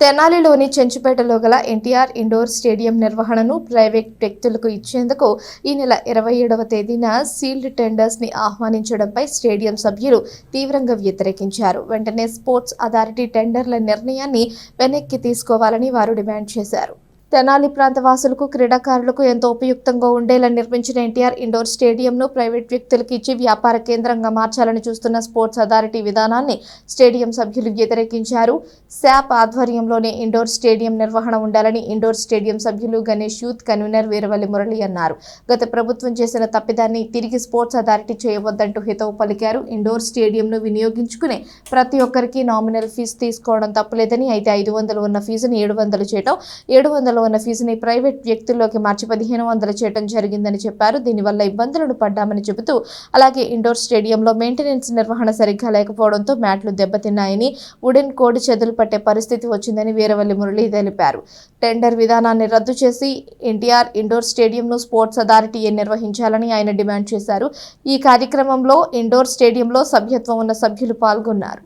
తెనాలిలోని చెంచుపేటలో గల NTR indoor stadium నిర్వహణను ప్రైవేట్ వ్యక్తులకు ఇచ్చేందుకు ఈ నెల ఇరవై ఏడవ తేదీన సీల్డ్ టెండర్స్ని ఆహ్వానించడంపై స్టేడియం సభ్యులు తీవ్రంగా వ్యతిరేకించారు. వెంటనే స్పోర్ట్స్ అథారిటీ టెండర్ల నిర్ణయాన్ని వెనక్కి తీసుకోవాలని వారు డిమాండ్ చేశారు. తెనాలి ప్రాంత వాసులకు క్రీడాకారులకు ఎంతో ఉపయుక్తంగా ఉండేలా నిర్మించిన ఎన్టీఆర్ ఇండోర్ స్టేడియంను ప్రైవేట్ వ్యక్తులకు ఇచ్చి వ్యాపార కేంద్రంగా మార్చాలని చూస్తున్న స్పోర్ట్స్ అథారిటీ విధానాన్ని స్టేడియం సభ్యులు వ్యతిరేకించారు. శాప్ ఆధ్వర్యంలోనే ఇండోర్ స్టేడియం నిర్వహణ ఉండాలని ఇండోర్ స్టేడియం సభ్యులు గణేష్ యూత్ కన్వీనర్ వీరవల్లి మురళి అన్నారు. గత ప్రభుత్వం చేసిన తప్పిదాన్ని తిరిగి స్పోర్ట్స్ అథారిటీ చేయవద్దంటూ హితవు పలికారు. ఇండోర్ స్టేడియంను వినియోగించుకునే ప్రతి ఒక్కరికి నామినల్ ఫీజు తీసుకోవడం తప్పులేదని అయితే ఐదు వందలు ఉన్న ఫీజుని ఏడు వందలు చేయటం ఏడు వందలు ఉన్న ఫీజుని ప్రైవేట్ వ్యక్తుల్లోకి మార్చి పదిహేను వందలు చేయడం జరిగిందని చెప్పారు. దీనివల్ల ఇబ్బందులను పడ్డామని చెబుతూ అలాగే ఇండోర్ స్టేడియంలో మెయింటెనెన్స్ నిర్వహణ సరిగ్గా లేకపోవడంతో మ్యాట్లు దెబ్బతిన్నాయని వుడెన్ కోడ్ చెదులు పట్టే పరిస్థితి వచ్చిందని వీరవల్లి మురళి తెలిపారు. టెండర్ విధానాన్ని రద్దు చేసి ఎన్టీఆర్ ఇండోర్ స్టేడియంను స్పోర్ట్స్ అథారిటీయే నిర్వహించాలని ఆయన డిమాండ్ చేశారు. ఈ కార్యక్రమంలో ఇండోర్ స్టేడియంలో సభ్యత్వం ఉన్న సభ్యులు పాల్గొన్నారు.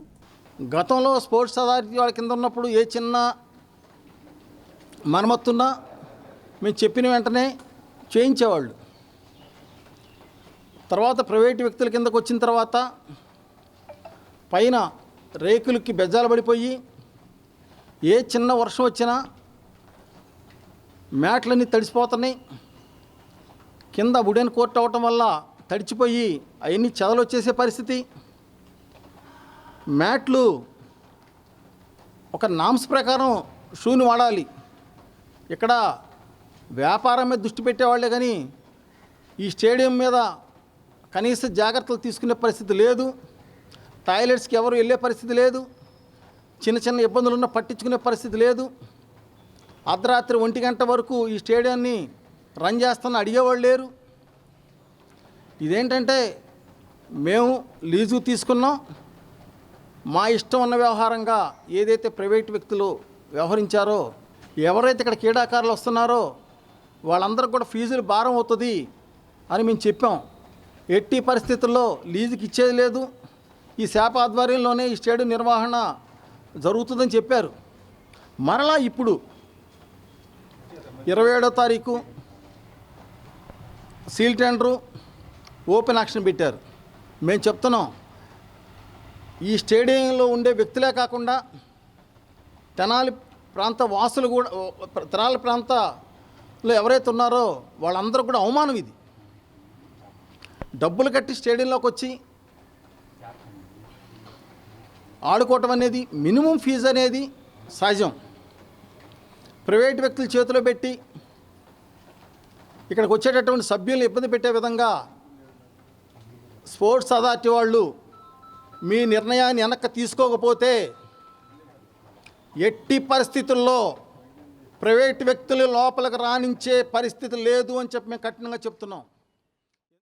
గతంలో స్పోర్ట్స్ అథారిటీ వాళ్ళ కింద ఉన్నప్పుడు ఏ చిన్న మనమత్తున్నా మేము చెప్పిన వెంటనే చేయించేవాళ్ళు. తర్వాత ప్రైవేట్ వ్యక్తుల కిందకు వచ్చిన తర్వాత పైన రేకులకి బెజ్జాలు పడిపోయి ఏ చిన్న వర్షం వచ్చినా మ్యాట్లన్నీ తడిసిపోతున్నాయి. కింద వుడెన్ కోర్ట్ అవటం వల్ల తడిచిపోయి అవన్నీ చెదలు వచ్చేసే పరిస్థితి. మ్యాట్లు ఒక నామ్స్ ప్రకారం షూని వాడాలి. ఇక్కడ వ్యాపారం మీద దృష్టి పెట్టేవాళ్ళే కానీ ఈ స్టేడియం మీద కనీస జాగ్రత్తలు తీసుకునే పరిస్థితి లేదు. టాయిలెట్స్కి ఎవరు వెళ్ళే పరిస్థితి లేదు. చిన్న చిన్న ఇబ్బందులు ఉన్న పట్టించుకునే పరిస్థితి లేదు. అర్ధరాత్రి ఒంటి గంట వరకు ఈ స్టేడియాన్ని రన్ చేస్తున్న అడిగేవాళ్ళు లేరు. ఇదేంటంటే మేము లీజు తీసుకున్నాం. మా ఇష్టం ఉన్న వ్యవహారంగా ఏదైతే ప్రైవేట్ వ్యక్తులు వ్యవహరించారో ఎవరైతే ఇక్కడ క్రీడాకారులు వస్తున్నారో వాళ్ళందరికీ కూడా ఫీజులు భారం అవుతుంది అని మేము చెప్పాం. ఎట్టి పరిస్థితుల్లో లీజుకి ఇచ్చేది లేదు. ఈ శాప ఆధ్వర్యంలోనే ఈ స్టేడియం నిర్వహణ జరుగుతుందని చెప్పారు. మరలా ఇప్పుడు ఇరవై ఏడో తారీఖు సీల్ టెండరు ఓపెన్ యాక్షన్ పెట్టారు. మేము చెప్తున్నాం ఈ స్టేడియంలో ఉండే వ్యక్తులే కాకుండా తెనాలి ప్రాంత వాసులు కూడా తెనాలి ప్రాంతంలో ఎవరైతే ఉన్నారో వాళ్ళందరూ కూడా అవమానం ఇది. డబ్బులు కట్టి స్టేడియంలోకి వచ్చి ఆడుకోవటం అనేది మినిమం ఫీజు అనేది సహజం. ప్రైవేట్ వ్యక్తుల చేతిలో పెట్టి ఇక్కడికి వచ్చేటటువంటి సభ్యులను ఇబ్బంది పెట్టే విధంగా స్పోర్ట్స్ అథారిటీ వాళ్ళు మీ నిర్ణయాన్ని వెనక్కి తీసుకోకపోతే ఎట్టి పరిస్థితుల్లో ప్రైవేట్ వ్యక్తులు లోపలికి రాణించే పరిస్థితి లేదు అని చెప్పి మేము కఠినంగా చెప్తున్నాం.